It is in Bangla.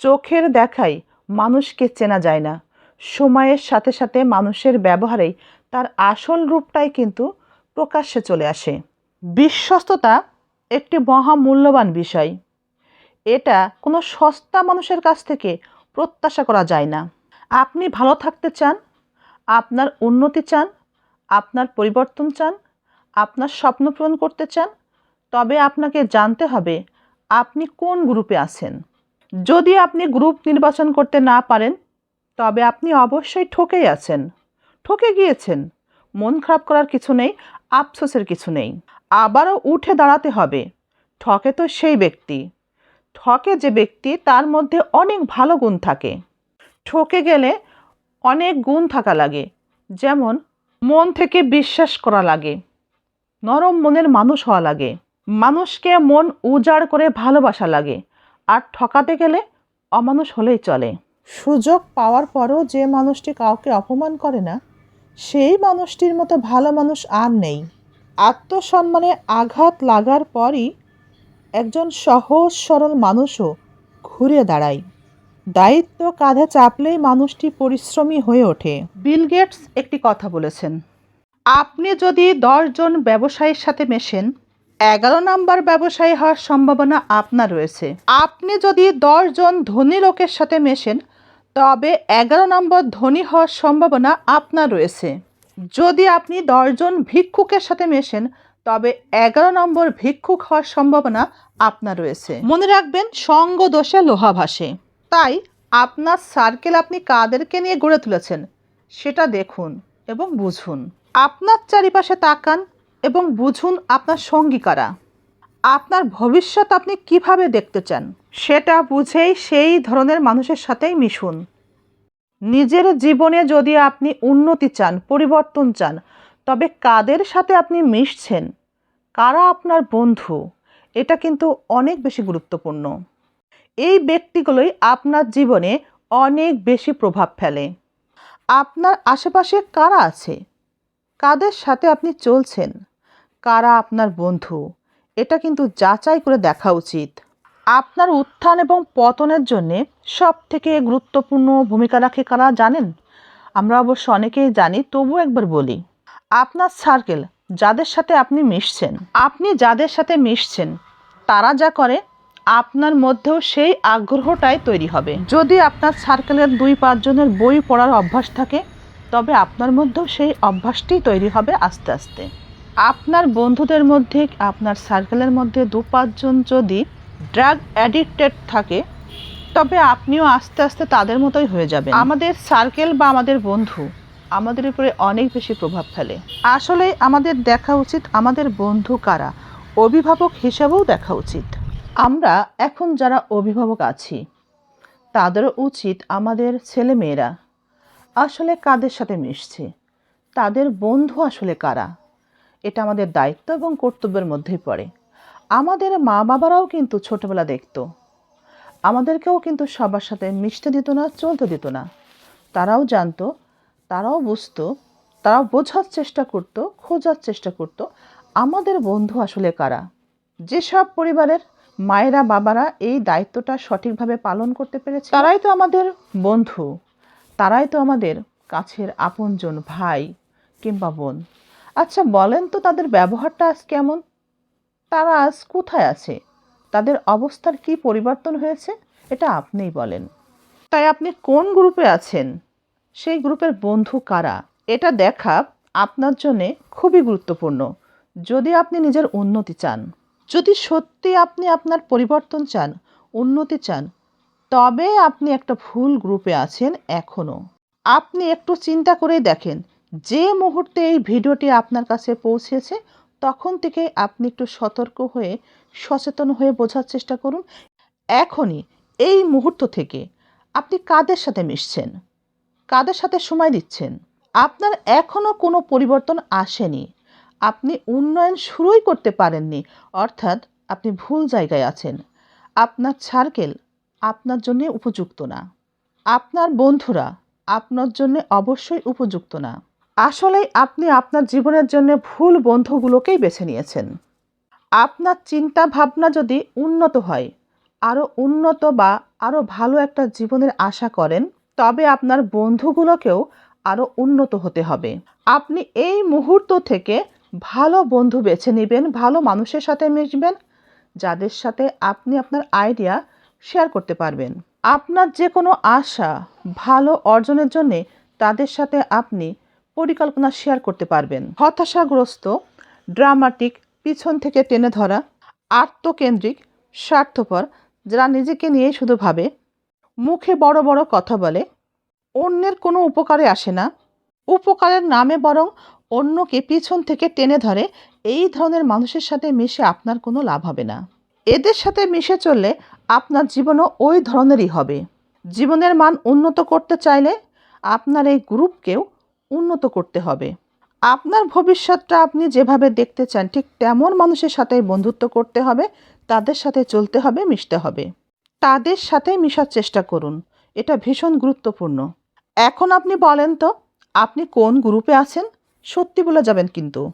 চোখের দেখাই মানুষকে চেনা যায় না। সময়ের সাথে সাথে মানুষের ব্যবহারেই তার আসল রূপটাই কিন্তু প্রকাশ্যে চলে আসে। বিশ্বস্ততা একটি মহামূল্যবান বিষয়। এটা কোনো সস্তা মানুষের কাছ থেকে প্রত্যাশা করা যায় না। আপনি ভালো থাকতে চান, আপনার উন্নতি চান, আপনার পরিবর্তন চান, আপনার স্বপ্ন পূরণ করতে চান, তবে আপনাকে জানতে হবে আপনি কোন গ্রুপে আছেন। যদি আপনি গ্রুপ নির্বাচন করতে না পারেন, তবে আপনি অবশ্যই ঠকেই আছেন। ঠকে গিয়েছেন। মন খারাপ করার কিছু নেই, আফসোসের কিছু নেই। আবারও উঠে দাঁড়াতে হবে। ঠকে তো সেই ব্যক্তি। ঠকে যে ব্যক্তি, তার মধ্যে অনেক ভালো গুণ থাকে। ঠকে গেলে অনেক গুণ থাকা লাগে। যেমন, মন থেকে বিশ্বাস করা লাগে। নরম মনের মানুষ হওয়া লাগে। মানুষকে মন উজাড় করে ভালোবাসা লাগে। আর ঠকাতে গেলে অমানুষ হলেই চলে। সুযোগ পাওয়ার পরও যে মানুষটি কাউকে অপমান করে না সেই মানুষটির মতো ভালো মানুষ আর নেই। আত্মসম্মানে আঘাত লাগার পরই একজন সহজ সরল মানুষও ঘুরে দাঁড়ায়। দায়িত্ব কাঁধে চাপলেই মানুষটি পরিশ্রমী হয়ে ওঠে। বিল গেটস একটি কথা বলেছেন আপনি যদি দশজন ব্যবসায়ীর সাথে মেশেন এগারো নাম্বার ব্যবসায়ী হওয়ার সম্ভাবনা আপনার রয়েছে। আপনি যদি দশজন ধনী লোকের সাথে মেশেন, তবে এগারো নম্বর ধনী হওয়ার সম্ভাবনা আপনার রয়েছে। যদি আপনি দশজন ভিক্ষুকের সাথে মেশেন, তবে এগারো নম্বর ভিক্ষুক হওয়ার সম্ভাবনা আপনার রয়েছে। মনে রাখবেন, সঙ্গ দোষে লোহা ভাসে। তাই আপনার সার্কেল আপনি কাদেরকে নিয়ে গড়ে তুলেছেন, সেটা দেখুন এবং বুঝুন। আপনার চারিপাশে তাকান এবং বুঝুন আপনার সঙ্গী কারা। আপনার ভবিষ্যৎ আপনি কীভাবে দেখতে চান, সেটা বুঝেই সেই ধরনের মানুষের সাথেই মিশুন। নিজের জীবনে যদি আপনি উন্নতি চান, পরিবর্তন চান, তবে কাদের সাথে আপনি মিশছেন, কারা আপনার বন্ধু, এটা কিন্তু অনেক বেশি গুরুত্বপূর্ণ। এই ব্যক্তিগুলোই আপনার জীবনে অনেক বেশি প্রভাব ফেলে। আপনার আশেপাশে কারা আছে? কাদের সাথে আপনি চলছেন? কারা আপনার বন্ধু? এটা কিন্তু যাচাই করে দেখা উচিত। আপনার উত্থান এবং পতনের জন্যে সব থেকে গুরুত্বপূর্ণ ভূমিকা রাখে কারা জানেন? আমরা অবশ্য অনেকেই জানি তবু একবার বলি। আপনার সার্কেল যাদের সাথে আপনি মিশছেন, আপনি যাদের সাথে মিশছেন, তারা যা করে, আপনার মধ্যেও সেই আগ্রহটাই তৈরি হবে। যদি আপনার সার্কেলের দুই পাঁচজনের বই পড়ার অভ্যাস থাকে, তবে আপনার মধ্যেও সেই অভ্যাসটি তৈরি হবে আস্তে আস্তে। আপনার বন্ধুদের মধ্যে, আপনার সার্কেলের মধ্যে দু পাঁচজন যদি ড্রাগ অ্যাডিক্টেড থাকে, তবে আপনিও আস্তে আস্তে তাদের মতোই হয়ে যাবেন। আমাদের সার্কেল বা আমাদের বন্ধু আমাদের উপরে অনেক বেশি প্রভাব ফেলে। আসলে আমাদের দেখা উচিত আমাদের বন্ধু কারা? অভিভাবক হিসাবেও দেখা উচিত। আমরা এখন যারা অভিভাবক আছি, তাদেরও উচিত আমাদের ছেলে মেয়েরা আসলে কাদের সাথে মিশছে? তাদের বন্ধু আসলে কারা? এটা আমাদের দায়িত্ব এবং কর্তব্যের মধ্যেই পড়ে। আমাদের মা বাবারাও কিন্তু ছোটবেলা দেখতো। আমাদেরকেও কিন্তু সবার সাথে মিশতে দিত না, চলতে দিত না। তারাও জানতো, তারাও বুঝতো, তারাও বোঝার চেষ্টা করত, খোঁজার চেষ্টা করত, আমাদের বন্ধু আসলে কারা? যেসব পরিবারের মায়েরা, বাবারা এই দায়িত্বটা সঠিকভাবে পালন করতে পেরেছে, তারাই তো আমাদের বন্ধু, তারাই তো আমাদের কাছের আপনজন ভাই কিংবা বোন। আচ্ছা বলেন তো তাদের ব্যবহারটা আজ কেমন? তারা আজ কোথায় আছে? তাদের অবস্থার কি পরিবর্তন হয়েছে? এটা আপনিই বলেন। তাই আপনি কোন গ্রুপে আছেন? সেই গ্রুপের বন্ধু কারা? এটা দেখা আপনার জন্যে খুবই গুরুত্বপূর্ণ। যদি আপনি নিজের উন্নতি চান, যদি সত্যি আপনি আপনার পরিবর্তন চান, উন্নতি চান, তবে আপনি একটা ভুল গ্রুপে আছেন এখনও আপনি একটু চিন্তা করে দেখেন যে মুহূর্তে এই ভিডিওটি আপনার কাছে পৌঁছেছে, তখন থেকে আপনি একটু সতর্ক হয়ে, সচেতন হয়ে বোঝার চেষ্টা করুন। এখনই, এই মুহূর্ত থেকে আপনি কাদের সাথে মিশছেন? কাদের সাথে সময় দিচ্ছেন? আপনার এখনও কোনো পরিবর্তন আসেনি। আপনি উন্নয়ন শুরুই করতে পারেননি, অর্থাৎ আপনি ভুল জায়গায় আছেন। আপনার সার্কেল আপনার জন্য উপযুক্ত না। আপনার বন্ধুরা আপনার জন্য অবশ্যই উপযুক্ত না। আসলেই আপনি আপনার জীবনের জন্য ভুল বন্ধুগুলোকেই বেছে নিয়েছেন। আপনার চিন্তা ভাবনা যদি উন্নত হয় আরও উন্নত বা আরও ভালো একটা জীবনের আশা করেন, তবে আপনার বন্ধুগুলোকেও আরও উন্নত হতে হবে। আপনি এই মুহূর্ত থেকে ভালো বন্ধু বেছে নেবেন, ভালো মানুষের সাথে মিশবেন, যাদের সাথে আপনি আপনার আইডিয়া শেয়ার করতে পারবেন। আপনার যে কোনো আশা ভালো অর্জনের জন্যে তাদের সাথে আপনি পরিকল্পনা শেয়ার করতে পারবেন। হতাশাগ্রস্ত, ড্রামাটিক, পিছন থেকে টেনে ধরা, আত্মকেন্দ্রিক, স্বার্থপর, যারা নিজেকে নিয়ে শুধু ভাবে, মুখে বড় বড় কথা বলে, অন্যের কোনো উপকারে আসে না, উপকারের নামে বরং অন্যকে পিছন থেকে টেনে ধরে, এই ধরনের মানুষের সাথে মিশে আপনার কোনো লাভ হবে না। এদের সাথে মিশে চললে আপনার জীবনও ওই ধরনেরই হবে। জীবনের মান উন্নত করতে চাইলে আপনার এই গ্রুপকেও উন্নত করতে হবে। আপনার ভবিষ্যৎটা আপনি যেভাবে দেখতে চান, ঠিক তেমন মানুষের সাথে বন্ধুত্ব করতে হবে, তাদের সাথে চলতে হবে, মিশতে হবে। তাদের সাথে মিশার চেষ্টা করুন, এটা ভীষণ গুরুত্বপূর্ণ। এখন আপনি বলেন তো, আপনি কোন গ্রুপে আছেন? সত্যি বলে যাবেন কিন্তু।